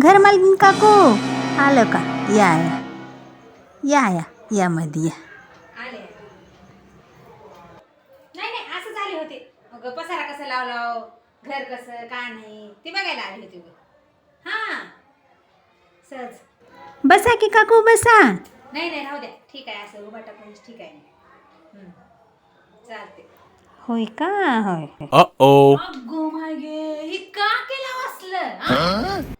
घर मालकीन काकू. आलं का? या या. या या. या मध्ये या. आले. नाही नाही असं झाले होते. मग पसारा कसं लावलाव? घर कसं का नाही? ते बघायला आले होते उगा. हा. सहज. बसा की काकू बसा. नाही नाही राहू द्या. ठीक आहे असं उभा टाकून ठीक आहे. हम्म. चालते होय का? होय. Uh-oh. अगो मागे हे का केला वाचलं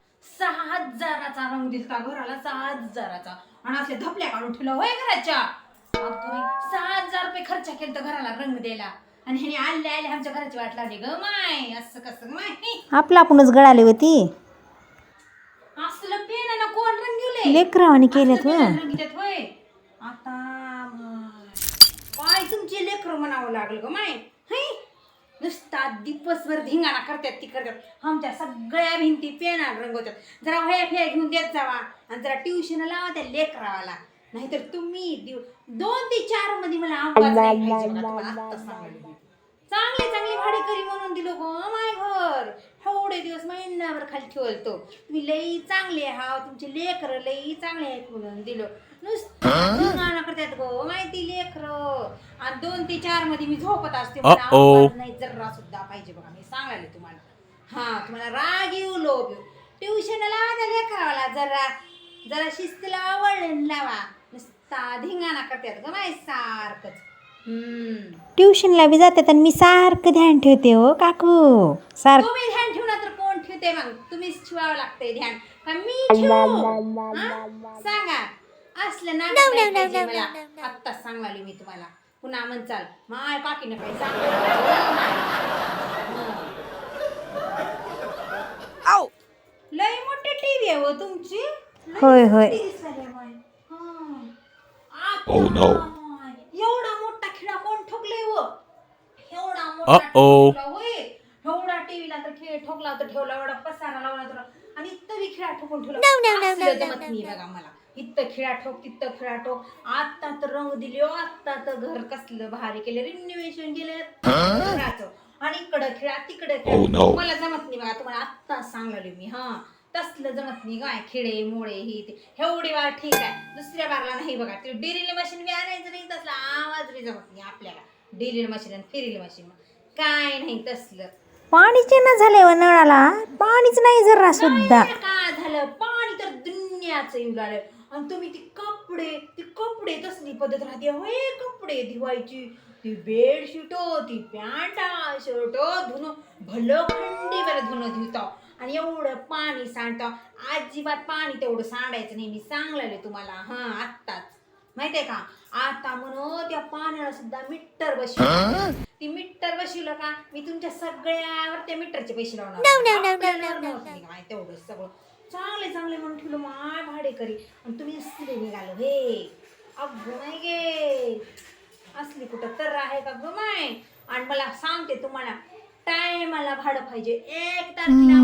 सहा हजाराचा रंग दिसता घराला सहा हजाराचा आणि असे धपल्या काढून ठेवलं होय घराच्या? बाई, सहा हजार रुपये खर्च केला तर घराला रंग द्यायला. आणि ह्याने आले आले आमच्या घराची वाट लावली ग माय असं कसं माय? आपलं आपणच गळाली होती. असलं पेनानं कोण रंगवले लेकरावानी केलेत व रंगीतात होय. आता माय. काय तुमचे लेकर म्हणावं लागलं ग माय. नुसता दिवसभर धिंगाणा करतात ती करतात. आमच्या सगळ्या भिंती पेनानं रंगवतात. जरा वया फेया घेऊन देत जावा आणि जरा ट्युशन लावा त्या लेकरावाला नाहीतर तुम्ही दिव- दोन ते चारमध्ये मला आवाज नाही पाहिजे बघा, तुम्हाला सांगायला मी. चांगले चांगले भाडेकरी म्हणून दिलो गो माय घर. एवढे दिवस महिनाभर खाली ठेवलतो. तुम्ही लई चांगले आहात तुमचे लेकर लई चांगले आहेत म्हणून दिलो. नुसतं करतात गो माहिती लेकर. आणि दोन ते चारमध्ये मी झोपत असते मला Uh-oh. आवाज नाही जरा सुद्धा पाहिजे बघा मी सांगायला तुम्हाला. हा तुम्हाला राग येऊ लोभ ट्युशन लावा त्या लेकरावाला जरा जरा शिस्तीला वळण लावा. नुसता धिंगाणा करतात ग माय सारखंच. ट्युशनला बी जातात आणि मी सारखं ध्यान ठेवते हो काकू. सारखं तुम्ही ध्यान ठेवणार तर कोण ठेवते मग? तुम्हीच ठेवावं लागतंय ध्यान. का मी ठेवू. हा? सांगा. असलं ना मला. आत्ताच सांगाली मी तुम्हाला. पुन्हा म्हणचाल माय काकीनं काही सांग लय मोठी टीव्ही आहे हो तुमची. लय होय, होय. मोठी दिसायला माय. हा. Oh, no. माय. एवढा मोठा खिळा कोण ठोकले व एवढा मोठा Uh-oh. टीव्हीला तर खेळ ठोकला तर ठेवला एवढा पसारा लावला तर आणि बी खिळा ठोकून ठेवला. असलं जमत नाही बघा मला. इथं खिळा ठोक तिथं खिळा ठोक आता तर रंग दिले हो, आता तर घर कसलं भारी केलं रिन्युएशन केलं. घराचं आणि इकडं खेळा तिकडं Oh, खेळा no. मला जमत नाही बघा तुम्हाला आत्ताच सांगलो मी हा. तसलं जमत नाही काय खेडे मोडे ही ते. एवढी वार ठीक आहे. दुसऱ्या बारला नाही बघा ते ड्रिल मशीन बी आणायचं नाही तसला आवाज बी जमत नाही आपल्याला. ड्रिल मशीन आणि फिरिल मशीन काय नाही तसलं. पाणीचे ना झाले व नळाला पाणीच नाही जरा सुद्धा. नाही का झालं? पाणी तर दुनियाचं येऊ लागलं आणि तुम्ही ती कपडे ती कपडे तसली पद्धत राहते. होय कपडे धुवायची. ती बेडशीट ती पॅन्टा शर्ट धुणं. भलं खंडीवर धुणं धुतो. आणि एवढं पाणी सांडतो. अजिबात पाणी तेवढं सांडायचं नाही. मी सांगलेले तुम्हाला. हा आत्ताच. माहितीये का? आता म्हणून त्या पाण्याला सुद्धा मीटर बसवलं. बसवलं का? मी तुमच्या सगळ्यावर त्या मीटरचे पैसे लावणार तेवढं सगळं. चांगले चांगले म्हणून ठेवलं माय भाडेकरी. आणि तुम्ही असले निघालो हे. अगं नाही गे. असली कुठं तर आहे का ग माय? आणि मला सांगते तुम्हाला टायमाला भाडं पाहिजे. एक तारखेला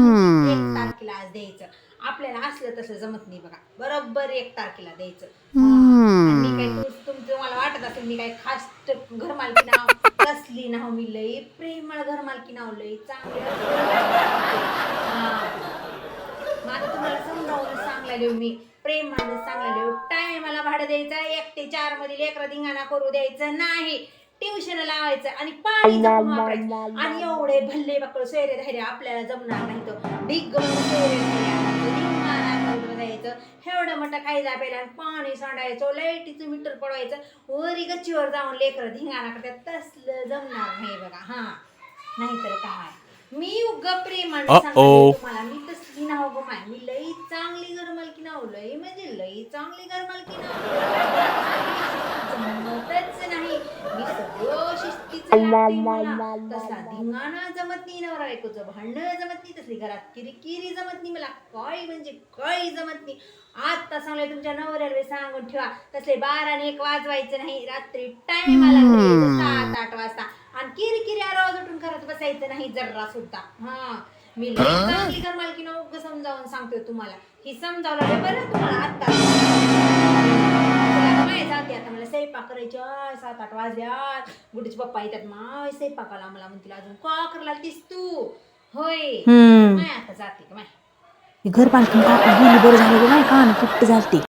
एक तारखेला आज द्यायचं. आपल्याला असलं तसं जमत नाही बघा. बरोबर एक तारखेला द्यायचं. आणि मी काय तुमचं मला वाटत असेल मी काय खास ट- घरमालकी नाव कसली नाव मी लई प्रेमळ घरमालकी नाव लई चांगली मग आता तुम्हाला समजावून सांगलेलो मी. प्रेमानं सांगलेलो टायमाला भाडं द्यायचं एक ते चारमध्ये लेकरं धिंगाणा करू द्यायचं नाही. ट्युशन लावायचं आणि पाणी जपून वापरायचं. आणि एवढे भल्ले बकळ सोयरे धैर्य आपल्याला जमणार नाही तर ढिग द्यायचं एवढं मोठं खायला प्यायला पाणी सांडायचं लाईटीचं मीटर पडवायचं वरी गच्चीवर जाऊन लेकरं धिंगाणा करतात. तसलं जमणार नाही बघा हा. नाहीतर काय? मी उग प्रेमाने तुम्हाला मी तसली नाव गो माय मी लई चांगली घरमालकी नाव लई म्हणजे लई चांगली घरमालकी नाव. जमतच नाही. मी सगळं शिस्तीचं. तसला धिंगाणा जमत नाही नवरा बायकोचं. भांडण जमत नाही तसली. घरात किरकिरी जमत नाही मला. काही म्हणजे काही जमत नाही. आता सांगले तुमच्या नवऱ्याला सांगून ठेवा. तसले बारा आणि एक वाजवायचं नाही. रात्री टाइमाला सात आठ वाजता. आणि किरकिरी आवाज उठून करत बसायचं नाही जर्रा सुद्धा. हा. मी लई चांगली घर मालकी उग समजावून सांगतोय तुम्हाला. ही समजावलं बरं तुम्हाला आता तुला माय जाते. आता मला स्वयंपाक करायची आय, सात आठ वाजल्यात. गुडीचे पप्पा येतात माय स्वयंपाकाला मला म्हणतील अजून का करायला तीस तू. होय. हम्म. माय आता जाते का माय. हे घर बांधून टाकून गेली बरं झालं गं नाही कान फुट्ट झालते.